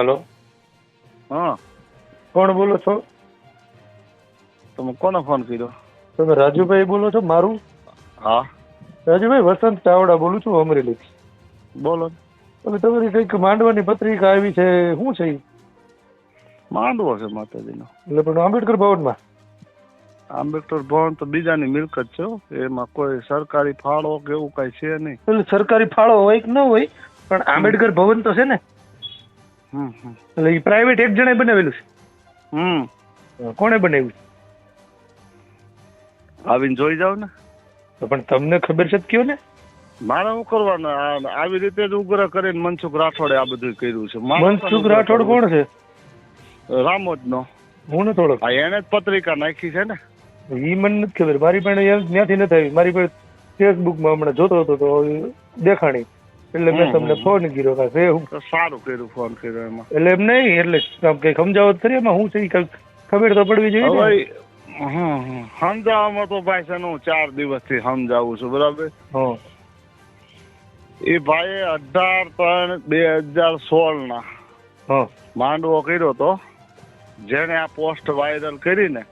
Hello. હા. કોણ બોલો છો? તમે કોને ફોન કર્યો? તમે રાજુભાઈ બોલો છો મારું? હા. રાજુભાઈ વસંત ચાવડા બોલું છું અમરેલી બોલો. તમે તમારી કંઈક માંડવાની પત્રિકા આવી છે શું છે? માંડવો છે માતાજીનો. એટલે પણ આંબેડકર ભવનમાં? આંબેડકર ભવન તો બીજાની મિલકત છે એમાં કોઈ સરકારી ફાળો કે એવું કઈ છે નહીં. એટલે સરકારી ફાળો હોય કે ન હોય પણ આંબેડકર ભવન તો છે ને. એટલે એ પ્રાઇવેટ એક જણે બનાવેલું હમ. કોણે બનાવ્યું? આવીને જોઈ જાવ ને. પણ તમને ખબર છે કયો ને મારે શું કરવાનું? આવી રીતે જ ઉગ્ર કરીને મનસુખ રાઠોડે આ બધું કર્યું છે. મનસુખ રાઠોડ કોણ છે? રામોદનો. હું ને થોડો હા એને જ પત્રિકા નાખી છે ને. ઈ મને નથી ખબર. મારી પણ ત્યાંથી નથી આવી. મારી પાસે ફેસબુકમાં હમણાં જોતો હતો તો દેખાણી. એટલે મેં તમને ફોન કર્યો કે છે હું. સારું કર્યું ફોન કર્યો એમાં. એટલે એમ નહીં એટલે કઈ સમજાવત ખરી એમાં હું છે કઈ ખબર તો પડવી જોઈએ ને. સમજાવવામાં તો ભાઈ છે હું ચાર દિવસથી સમજાવું છું બરાબર? એ ભાઈ અઢાર ત્રણ બે હજાર સોળ ના માંડવો કર્યો તો જેને આ પોસ્ટ વાયરલ કરીને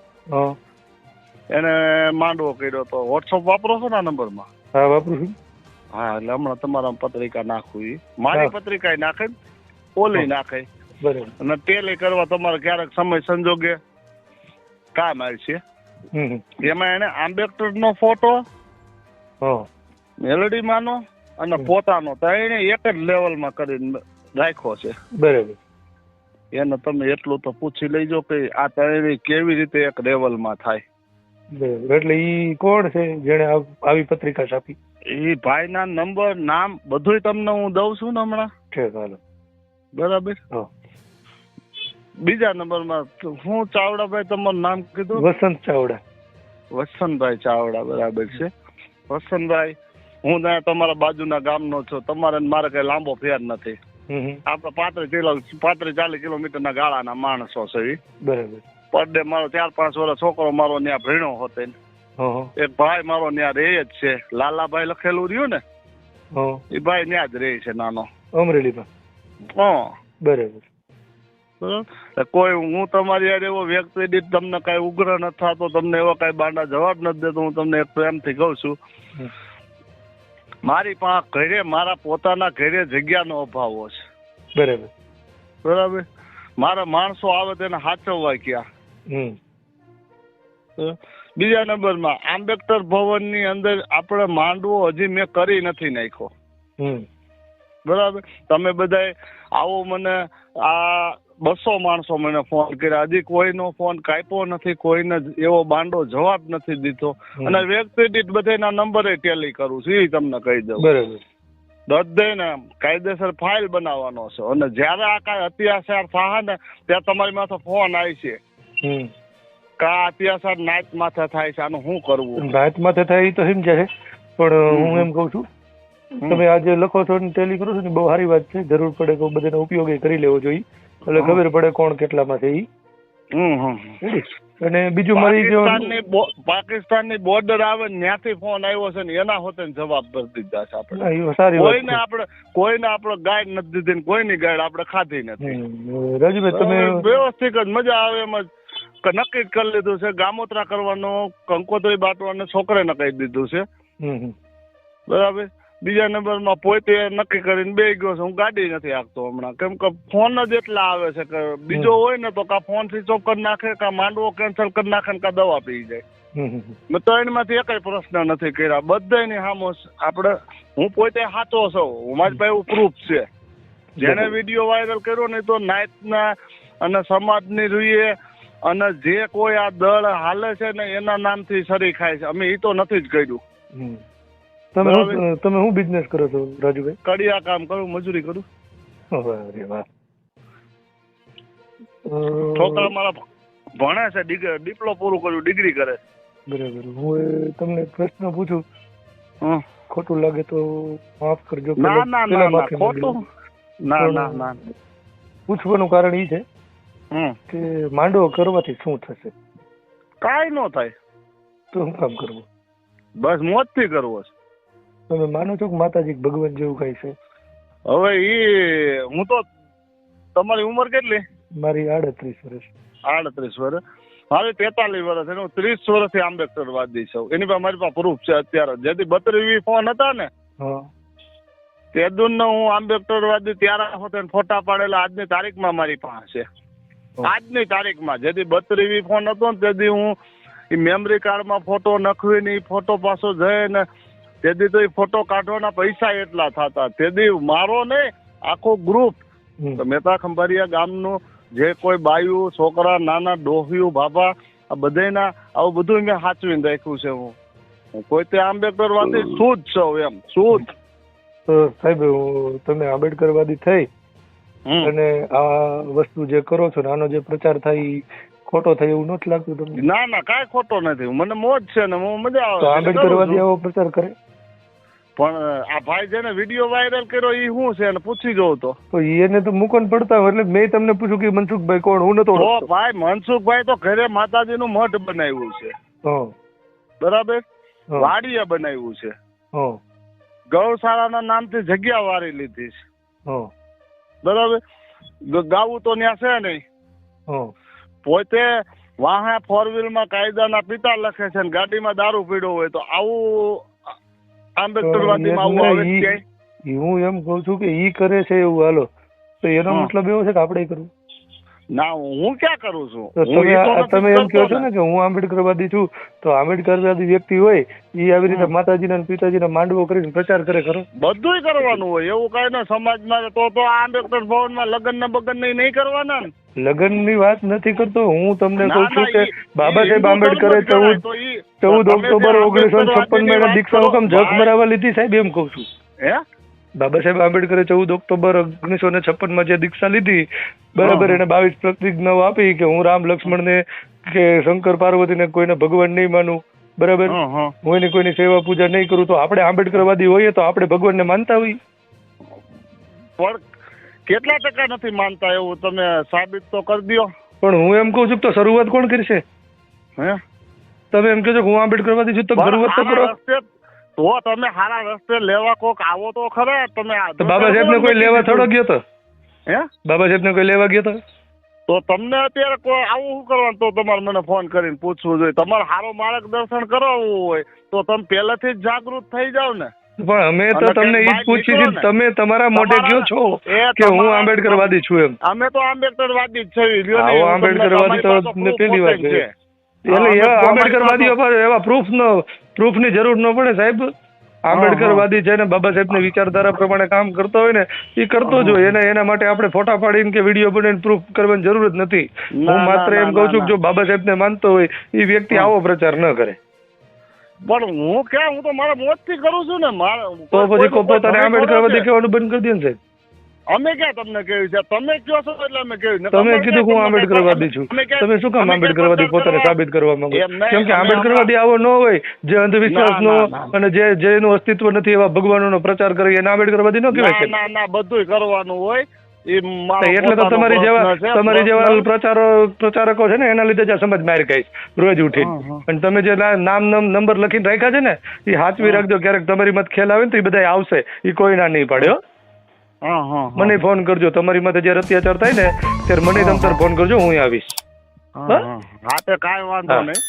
એને માંડવો કર્યો તો. વોટ્સઅપ વાપરો છો ના નંબરમાં? હા વાપરું છું. હા એટલે હમણાં તમારા પત્રિકા નાખવી મારી. પત્રિકા નાખે ઓલી નાખે. બરાબર. અને ટેલી કરવા તમારે ક્યારેક સમય સંજોગે. કામ આવશે. એમાં એને આંબેડકર નો ફોટો મેલડી માનો અને પોતાનો. તો એને એક જ લેવલમાં કરીને રાખ્યો છે. બરાબર. એને તમે એટલું તો પૂછી લેજો કે આ ત્રણેય કેવી રીતે એક લેવલમાં થાય. એટલે ઈ કોણ છે જેને આવી પત્રિકા છાપી? એ ભાઈના નંબર નામ બધુંય તમને હું દઉં છું ને હમણાં. ઠીક હાલો. બરાબર? બીજા નંબરમાં હું ચાવડાભાઈ તમારું નામ કીધું? વસંત ચાવડા. વસંતભાઈ ચાવડા બરાબર છે. વસંતભાઈ હું ત્યાં તમારા બાજુના ગામનો છું. તમારે મારે કઈ લાંબો ફેર નથી. આપણે પાંત્રીસ કિલો પાંત્રીસ ચાલીસ કિલોમીટરના ગાળાના માણસો છે. બરાબર. પર ડે મારો ચાર પાંચ વર્ષ છોકરો મારો ત્યાં ભીણો હોતે ને. એક ભાઈ મારો ત્યાં રહે જ છે. લાલાભાઈ લખેલું રહ્યું ને એ ભાઈ ત્યાં જ રહે છે નાનો. અમરેલીમાં હા. બરાબર. કોઈ હું તમારી યાર એવો વ્યક્તિ દીઠ તમને કઈ ઉગ્ર ન થતો તમને એવો કઈ બાંડા જવાબ નથી દેતો હું તમને એક પ્રેમથી કહું છું. મારી પાસે ઘરે મારા પોતાના ઘરે જગ્યાનો અભાવ છે. બરાબર. બરાબર? મારા માણસો આવે તેને સાચવવા ક્યાં? બીજા નંબરમાં આંબેડકર ભવનની અંદર આપણે માંડવો હજી મેં કરી નથી નાખ્યો. બરાબર? તમે બધા આવો મને આ બસો માણસો મને ફોન કર્યા. હજી કોઈનો ફોન કાપ્યો નથી કોઈને એવો બાંડો જવાબ નથી દીધો. અને દીઠ બધાના નંબરે ટેલી કરું છું એ તમને કહી દઉં. બરાબર. ને કાયદેસર ફાઇલ બનાવવાનો છે. અને જ્યારે આ કાંઈ અત્યાચાર થાય ને ત્યાં તમારી માથે ફોન આવી છે કે અત્યાચાર નાચ માથે થાય છે આનું શું કરવું? ભાત માથે થાય એ તો સમજાય છે પણ હું એમ કહું છું તમે આજે લખો છો ને ટેલી કરો છો ને બહુ સારી વાત છે જરૂર પડે તો બધાનો ઉપયોગ કરી લેવો જોઈએ એટલે ખબર પડે કોણ કેટલામાં છે રેડી? અને બીજું મારી જો પાકિસ્તાનની બોર્ડર આવે ને ત્યાંથી ફોન આવ્યો છે ને એના હોતે જવાબ ભરી દીધા છે આપણે. ના, એ સારી કોઈને આપણે કોઈને આપણે ગાઈડ નથી દીધી કોઈની ગાઈડ આપણે ખાધી નથી. રાજુભાઈ તમે વ્યવસ્થિત જ મજા આવે એમ જ નક્કી જ કરી લીધું છે. ગામોતરા કરવાનો કંકોત્રી બાટવાનું છોકરે નક્કી દીધું છે. બરાબર? બીજા નંબરમાં પોતે નક્કી કરીને બે ગયો છે. હું ગાડી નથી આપતો હમણાં. કેમ કે ફોન જ એટલા આવે છે કે બીજો હોય ને તો કા ફોન સ્વિચ ઓફ કરી નાખે કા માંડવો કેન્સલ કરી નાખે ને કા દવા પી જાય. મેં હમ. મેં ત્રણમાંથી એકય પ્રશ્ન નથી કર્યા. બધાની સામો આપણે હું પોતે સાચો છું. હું મારી પાસે પ્રૂફ છે. જેને વીડિયો વાયરલ કર્યો ને તો નાયતના અને સમાજની રૂએ અને જે કોઈ આ દળ હાલે છે ને એના નામથી સરી ખાય છે. અમે એ તો નથી જ કર્યું. તમે તમે શું બિઝનેસ કરો છો રાજુભાઈ? કડિયા કામ કરું મજૂરી કરું. અરે વાહ. છોકરા મારા ભણે છે ડિપ્લો પૂરું કર્યું ડિગ્રી કરે બરાબર. હું તમને પ્રશ્ન પૂછું. ખોટું લાગે તો માફ કરજો. ના ના ના ખોટું? ના ના ના. પૂછવાનું કારણ એ છે કે માંડવો કરવાથી શું થશે? કાંઈ ન થાય. તો શું કામ કરવું? બસ મોજથી કરવો છે તમે માનો છો કે માતાજી ભગવાન જેવું કઈ છે? હવે ઈ હું તો તમારી ઉંમર કેટલી? મારી આડત્રીસ વર્ષ. આડત્રીસ વર્ષ. મારે તેતાલીસ વર્ષ એનું ત્રીસ વર્ષથી આંબેડકરવાદી છું. એની પાસે મારી પાસે પ્રૂફ છે અત્યારે. જેથી બત્રીસ ફોન હતા ને હા. તે દુન હું આંબેડકરવાદી ત્યારે હોતે ને ફોટા પાડેલા આજની તારીખમાં મારી પાસે. છે આજની તારીખમાં. જેથી બત્રીવી ફોન હતો ને તેથી હું એ મેમરી કાર્ડમાં ફોટો નખવીને એ ફોટો પાછો જઈને તેથી તો એ ફોટો કાઢવાના પૈસા એટલા થતા. તેથી મારો ને આખો ગ્રુપ મહેતા ખંભારિયા ગામનું જે કોઈ બાયું છોકરા નાના ડોહિયું બાબા આ બધાયના આવું બધું મેં સાચવીને રાખ્યું છે હું. કોઈ તે આંબેડકર વાદી શું જ છું એમ શું જ સાહેબ તમે આંબેડકરવાદી થઈ. અને આ વસ્તુ જે કરો છો ને આનો જે પ્રચાર થાય ખોટો થાય એવું નથી લાગતું તમને? ના ના કાંઈ ખોટો નથી. મને મોજ છે ને હું મજા આવે આંબેડકરવાદી એવો પ્રચાર કરે? પણ આ ભાઈ જેને વીડિયો વાયરલ કર્યો એ શું છે અને પૂછી જોઉં તો. તો એને તો મુકન પડતા હોય એટલે મેં તમને પૂછ્યું કે મનસુખભાઈ કોણ? હું નતો ભાઈ મનસુખભાઈ તો ઘરે માતાજી નું મઠ બનાવ્યું છે. બરાબર? વાડીએ બનાવ્યું છે. ગૌશાળાના નામથી જગ્યા વારી લીધી છે. હા. બરાબર? ગાવું તો ત્યાં છે નહીં. પોતે વાહે ફોર વ્હીલમાં કાયદાના પિતા લખે છે ને ગાડીમાં દારૂ પીડ્યો હોય તો આવું આંબેડકરવાદીમાં આવું હું એમ કઉ છું કે ઈ કરે છે એવું હાલો. તો એનો મતલબ એવો છે કે આપણે કરવું? ના હું ક્યાં કરું છું? તમે એમ કહો છો ને. ને કે હું આંબેડકરવાદી છું તો આંબેડકરવાદી વ્યક્તિ હોય એ આવી રીતે. માતાજીના પિતાજીના માંડવો કરીને પ્રચાર કરે ખરો? બધુંય કરવાનું હોય એવું કઈ ને સમાજમાં તો તો આંબેડકર ભવનમાં લગ્ન ને બગન નહીં કરવાના ને. લગ્નની વાત નથી કરતો હું તમને ના, કહું છું કે બાબા સાહેબ આંબેડકરે ચૌદ ચૌદ ઓક્ટોબર ઓગણીસો છપ્પનમાં દીક્ષા હુકમ જગ મરાવા લીધી સાહેબ એમ કઉ છું. હે? બાબા સાહેબ આંબેડકરે ચૌદ ઓક્ટોબર ઓગણીસો ને છપ્પનમાં જે દીક્ષા લીધી બરાબર એને બાવીસ પ્રતિજ્ઞાઓ આપી કે હું રામ લક્ષ્મણ ને કે શંકર પાર્વતી ને કોઈને ભગવાન નહીં માનું બરાબર? હં, એની કોઈની સેવા પૂજા નહીં કરું તો આપણે આંબેડકરવાદી હોઈએ તો આપણે ભગવાનને માનતા હોઈએ. પણ કેટલા ટકા નથી માનતા એવું તમે સાબિત તો કરી દો પણ હું એમ કહું છું તો શરૂઆત કોણ કરશે? હે? તમે એમ કહો છો હું આંબેડકરવાદી છું તો શરૂઆત તો કરો. તો તમે સારા રસ્તે લેવા કોક આવો તો ખરા તમે બાબા સાહેબ ને કોઈ લેવા થોડો ગયો તો? હે? બાબા સાહેબ ને કોઈ લેવા ગયો તો? તો તમને અત્યારે કોઈ આવું શું કરવાનું? તો તમારે મને ફોન કરીને પૂછવું જોઈએ. તમારે સારો માર્ગદર્શન કરાવવું હોય તો તમે પહેલેથી જ જાગૃત થઈ જાવ ને. પણ અમે તો તમને એ જ પૂછીએ છીએ તમે તમારા મોઢે કયો છો કે હું તમારા- આંબેડકરવાદી છું એમ? અમે તો આંબેડકરવાદી જ છીએ લ્યો ને, આવો આંબેડકરવાદી તો પેલી જ છે. એટલે એવા અમે આંબેડકરવાદીઓ પર એવા પ્રૂફ નો પ્રૂફની જરૂર ન પડે સાહેબ. આંબેડકરવાદી છે ને બાબા સાહેબની વિચારધારા પ્રમાણે કામ કરતો હોય ને એ કરતો જ હોય. એને એના માટે આપણે ફોટા પાડીને કે વીડિયો બનાવીને પ્રૂફ કરવાની જરૂર જ નથી. હું માત્ર એમ કહું છું કે જો બાબા સાહેબ ને માનતો હોય એ વ્યક્તિ આવો પ્રચાર ન કરે. પણ હું ક્યાં? હું તો મારા મોજથી કરું છું ને. મારા તો પછી પોતાને આંબેડકરવાદી કહેવાનું બંધ કરી દે ને સાહેબ. અમે ક્યાં તમને કહ્યું છે? તમે કહો છો એટલે અમે કહ્યું. તમે કીધું હું આંબેડકરવાદી છું. તમે શું કામ આંબેડકરવાદી પોતાને સાબિત કરવા માંગો કેમ કે આંબેડકરવાદી આવો ન હોય જે અંધવિશ્વાસ નો ના, ના, ના. અને જે જેનું અસ્તિત્વ નથી એવા ભગવાનોનો પ્રચાર કરે એને આંબેડકરવાદી ન કહેવાય ના કે ના ના બધુંય કરવાનું હોય. એટલે તો તમારી જેવા તમારી જેવા પ્રચારો પ્રચારકો છે ને એના લીધે જ આ સમાજ માર ખાય રોજ ઉઠી ઉઠીને અને તમે જે નામ નામ નંબર લખીને રાખ્યા છે ને એ હાચવી રાખજો ક્યારેક તમારી મત ખેલ આવે ને તો એ બધા આવશે. એ કોઈ ના નહીં પાડે હો. હા હા હા. મને ફોન કરજો. તમારી માથે જયારે અત્યાચાર થાય ને ત્યારે મને તમતાર ફોન કરજો હું આવીશ. હા, તો હા તે કાંઈ વાંધો નહીં.